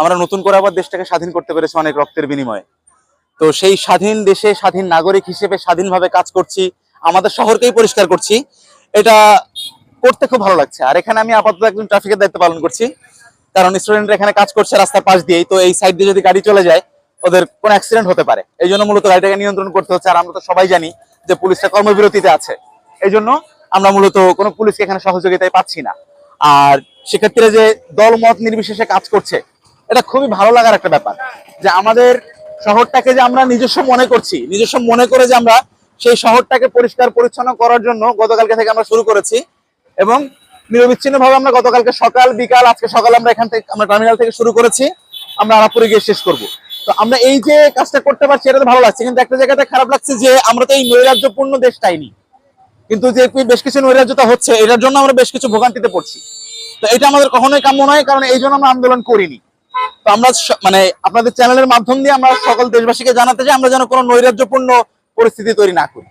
আমরা নতুন করে আবার দেশটাকে স্বাধীন করতে পেরেছি অনেক রক্তের বিনিময়ে। তো সেই স্বাধীন দেশে স্বাধীন নাগরিক হিসেবে স্বাধীনভাবে কাজ করছি, আমাদের শহরকেই পরিষ্কার করছি। এটা করতে খুব ভালো লাগছে। আর এখানে আমি আপাতত একজন ট্রাফিকের দায়িত্ব পালন করছি। কারণ স্টুডেন্টরা এখানে কাজ করছে রাস্তার পাশ দিয়েই, তো এই সাইড দিয়ে যদি গাড়ি চলে যায়, ওদের কোনো অ্যাক্সিডেন্ট হতে পারে। এই জন্য মূলত গাড়িটাকে নিয়ন্ত্রণ করতে হচ্ছে। আর আমরা তো সবাই জানি যে পুলিশটা কর্মবিরতিতে আছে। এই জন্য আমরা মূলত কোনো পুলিশকে এখানে সহযোগিতায় পাচ্ছি না। আর সেক্ষেত্রে যে দল মত নির্বিশেষে কাজ করছে, এটা খুবই ভালো লাগার একটা ব্যাপার। যে আমাদের শহরটাকে যে আমরা নিজস্ব মনে করছি, নিজস্ব মনে করে যে আমরা সেই শহরটাকে পরিষ্কার পরিচ্ছন্ন করার জন্য গতকালকে থেকে আমরা শুরু করেছি এবং নিরবিচ্ছিন্ন ভাবে আমরা গতকালকে সকাল, বিকাল, আজকে সকাল আমরা এখান থেকে, আমরা টার্মিনাল থেকে শুরু করেছি, আমরা আরাপুরে গিয়ে শেষ করব। তো আমরা এই যে কাজটা করতে পারছি, এটা তো ভালো লাগছে, কিন্তু একটা জায়গাতে খারাপ লাগছে যে আমরা তো এই নৈরাজ্যপূর্ণ দেশ চাইনি কিন্তু যে বেশ কিছু নৈরাজ্যতা হচ্ছে, এটার জন্য আমরা বেশ কিছু ভোগান্তিতে পড়ছি। তো এটা আমাদের কখনোই কাম্য নয়, কারণ এই জন্য আমরা আন্দোলন করিনি। তো আমরা মানে আপনাদের চ্যানেলের মাধ্যম দিয়ে আমরা সকল দেশবাসীকে জানাতে চাই, আমরা যেন কোনো নৈরাজ্যপূর্ণ পরিস্থিতি তৈরি না করি।